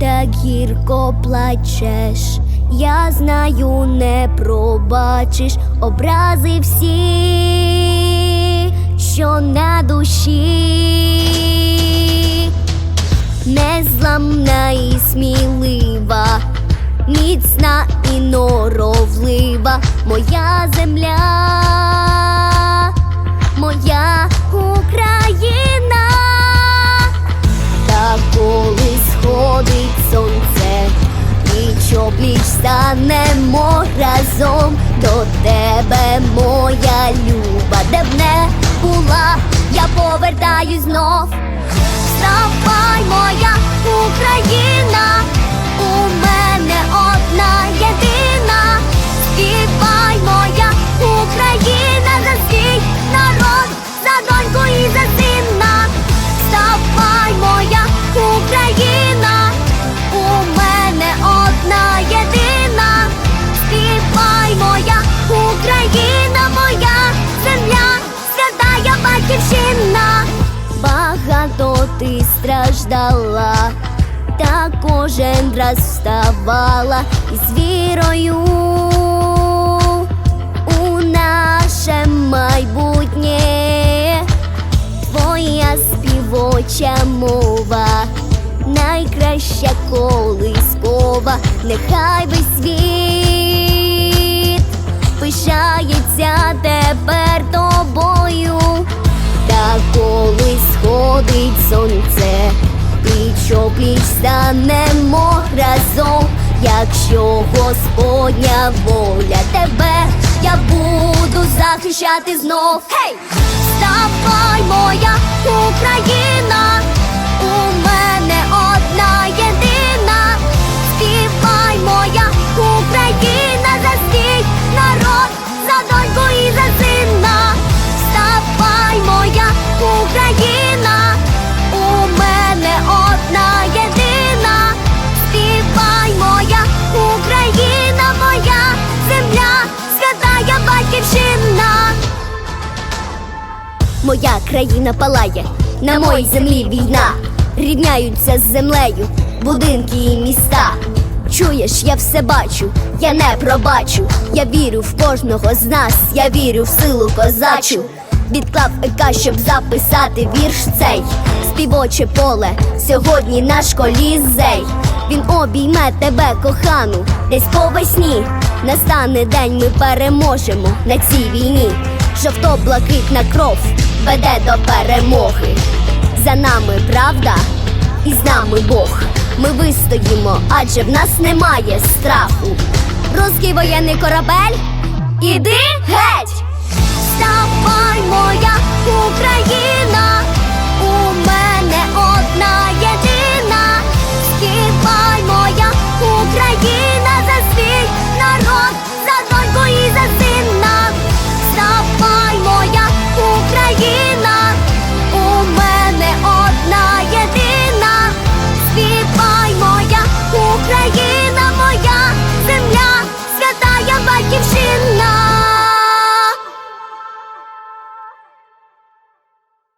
так гірко плачеш, я знаю, не пробачиш образи всі, що на душі, незламна і смілива, міцна і норовлива, моя земля, станемо разом до тебе, моя люба, де б не була, я повертаюсь знов. Ти страждала, та кожен раз вставала із вірою у наше майбутнє. Твоя співоча мова, найкраща колискова, нехай весь світ пишається тепер тобою. Пліч опліч станемо разом, якщо Господня воля тебе, я буду захищати знов. Гей! Вставай, моя Україна, Моя країна палає, на моїй землі війна. Рівняються з землею, будинки і міста. Чуєш, я все бачу, я не пробачу. Я вірю в кожного з нас, я вірю в силу козачу. Відклав ЕК, щоб записати вірш цей. Співоче поле, сьогодні наш колізей. Він обійме тебе, кохану, десь по весні. Настане день, ми переможемо на цій війні. Жовто-блакитна кров веде до перемоги. За нами правда і з нами Бог. Ми вистоїмо, адже в нас немає страху. Руський воєнний корабель, іди геть! Ставай, моя Україна,